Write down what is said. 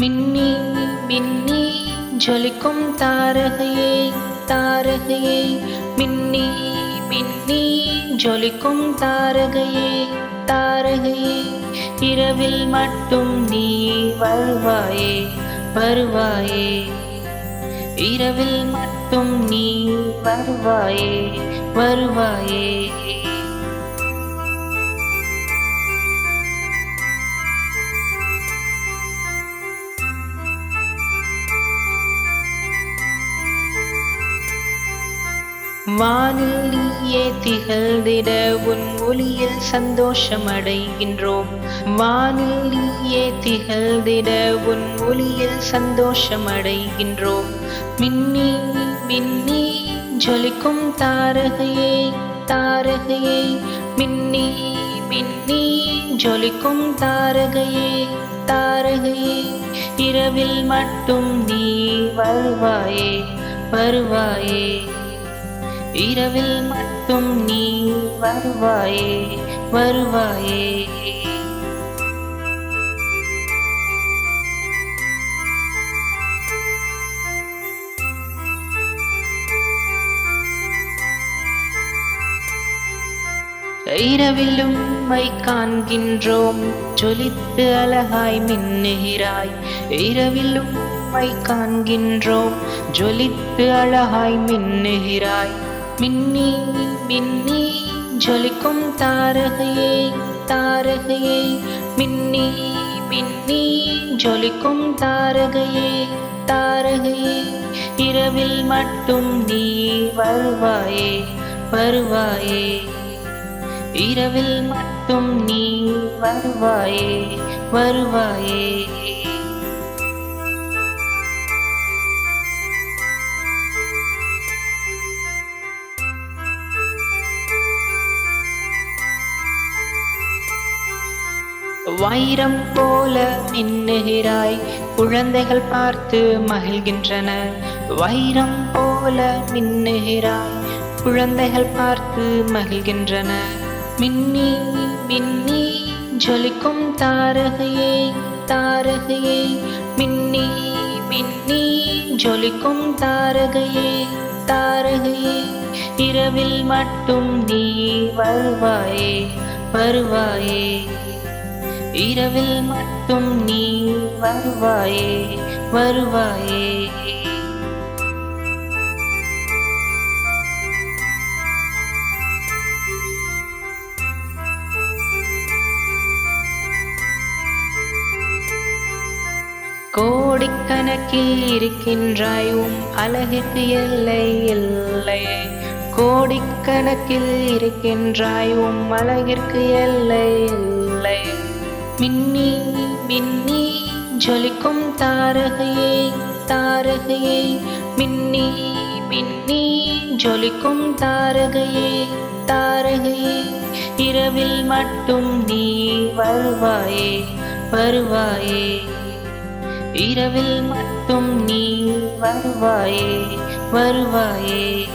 மின்னி மின்னி ஜொலிக்கும் தாரகையே தாரகையே. மின்னி மின்னி ஜொலிக்கும் தாரகையே தாரகையே. இரவில் மட்டும் நீ வருவாயே வருவாயே. இரவில் மட்டும் நீ வருவாயே வருவாயே. வானில் நீயே திகழ்ந்திட உன் ஒளியில் சந்தோஷம் அடைகின்றோம் வானில் நீயே திகழ்ந்திட உன் ஒளியில் சந்தோஷம் அடைகின்றோம் மின்னி மின்னி ஜொலிக்கும் தாரகையே தாரகையே. மின்னி மின்னி ஜொலிக்கும் தாரகையே தாரகையே. இரவில் மட்டும் நீ வருவாயே வருவாயே. இரவில் மட்டும் நீ வருவாயே வருவாயே. இரவிலும் மை காண்கின்றோம் ஜொலித்து அழகாய் மின்னுகிறாய். இரவிலும் மை காண்கின்றோம் ஜொலித்து அழகாய் மின்னுகிறாய். மின்னி மின்னி ஜொலிக்கும் தாரகையே தாரகையே. மின்னி மின்னி ஜொலிக்கும் தாரகையே தாரகையே. இரவில் மட்டும் நீ வருவாயே வருவாயே. இரவில் மட்டும் நீ வருவாயே வருவாயே. வைரம் போல மின்னுகிறாய். குழந்தைகள் பார்த்து மகிழ்கின்றன. வைரம் போல மின்னுகிறாய். குழந்தைகள் பார்த்து மகிழ்கின்றன. மின்னி மின்னி ஜொலிக்கும் தாரகையே தாரகையே. மின்னி மின்னி ஜொலிக்கும் தாரகையே தாரகையே. இரவில் மட்டும் நீ வருவாயே வருவாயே. இரவில் மட்டும் நீ வருவாயே வருவாயே. கோடிக்கணக்கில் இருக்கின்றாய் உம் அழகிற்கு எல்லை இல்லை. கோடிக்கணக்கில் இருக்கின்றாய் உம் அழகிற்கு எல்லை இல்லை மின்னி மின்னி ஜொலிக்கும் தாரகையே தாரகையே. மின்னி மின்னி ஜொலிக்கும் தாரகையே தாரகையே. இரவில் மட்டும் நீ வருவாயே வருவாயே. இரவில் மட்டும் நீ வருவாயே வருவாயே.